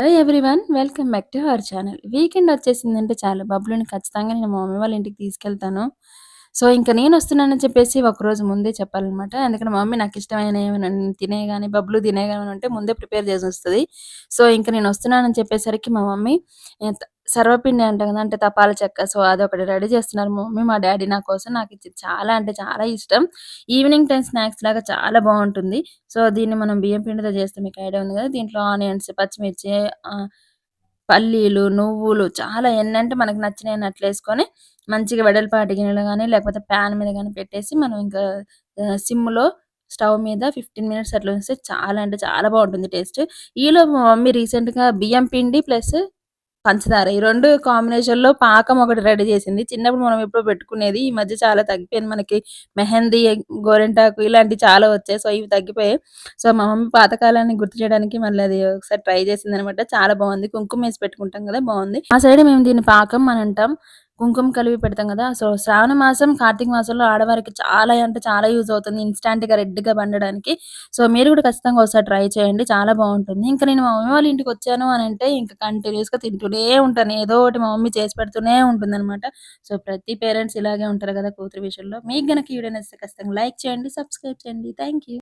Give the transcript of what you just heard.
Hello everyone welcome back to our channel weekend వచ్చేసిందంటే చాలు. బబ్బులను ఖచ్చితంగా నేను మా మమ్మీ వాళ్ళ ఇంటికి తీసుకెళ్తాను. సో ఇంకా నేను వస్తున్నానని చెప్పేసి ఒకరోజు ముందే చెప్పాలన్నమాట. ఎందుకంటే మమ్మీ నాకు ఇష్టమైన ఏమైనా తినే కానీ బబ్బులు తినే కానీ ఉంటే ముందే ప్రిపేర్ చేసి వస్తుంది. సో ఇంకా నేను వస్తున్నానని చెప్పేసరికి మా మమ్మీ సర్వపిండి అంట కదా అంటే తపాల చెక్క. సో అదొకటి రెడీ చేస్తున్నారు మా మమ్మీ మా డాడీ నా కోసం. నాకు ఇచ్చి చాలా అంటే చాలా ఇష్టం. ఈవినింగ్ టైం స్నాక్స్ లాగా చాలా బాగుంటుంది. సో దీన్ని మనం బియ్యం పిండితో చేస్తే మీకు ఐడియా ఉంది కదా దీంట్లో ఆనియన్స్ పచ్చిమిర్చి పల్లీలు నువ్వులు చాలా ఎన్నంటే మనకు నచ్చినవి అట్లా వేసుకొని మంచిగా వెడల్పాటి గిన్నెలు కానీ లేకపోతే ప్యాన్ మీద కానీ పెట్టేసి మనం ఇంకా సిమ్లో స్టవ్ మీద ఫిఫ్టీన్ మినిట్స్ అట్లా ఉంచితే చాలా అంటే చాలా బాగుంటుంది టేస్ట్. ఈలో మా మమ్మీ రీసెంట్గా బియ్యం పిండి ప్లస్ పంచదార ఈ రెండు కాంబినేషన్‌లో పాకం ఒకటి రెడీ చేసింది. చిన్నప్పుడు మనం ఎప్పుడో పెట్టుకునేది. ఈ మధ్య చాలా తగ్గిపోయింది. మనకి మెహందీ, గోరింటాకు ఇలాంటివి చాలా వచ్చాయి. సో, ఇవి తగ్గిపోయాయి. సో, మా మమ్మీ పాతకాలాన్ని గుర్తు చేయడానికి మళ్ళీ అది ఒకసారి ట్రై చేసింది అనమాట చాలా బాగుంది కుంకుమ వేసి పెట్టుకుంటాం కదా! బాగుంది మా సైడ్ మేము దీన్ని పాకం అని అంటాం. కుంకుమ కలిపి పెడతాం కదా! సో, శ్రావణ మాసం, కార్తీక మాసంలో ఆడవారికి చాలా అంటే చాలా యూజ్ అవుతుంది. ఇన్‌స్టాంట్‌గా రెడ్‌గా బండడానికి. సో, మీరు కూడా ఖచ్చితంగా ఒకసారి ట్రై చేయండి. చాలా బాగుంటుంది ఇంకా నేను మా మమ్మీ వాళ్ళ ఇంటికి వచ్చాను అని అంటే ఇంకా కంటిన్యూస్గా తింటూనే ఉంటాను. ఏదో ఒకటి మా మమ్మీ చేసి పెడుతూనే ఉంటుందనమాట. సో, ప్రతి పేరెంట్స్ ఇలాగే ఉంటారు కదా! కూతురు విషయంలో. మీకు గనక ఈ వీడియో నచ్చితే ఖచ్చితంగా లైక్ చేయండి, సబ్స్క్రైబ్ చేయండి. Thank you.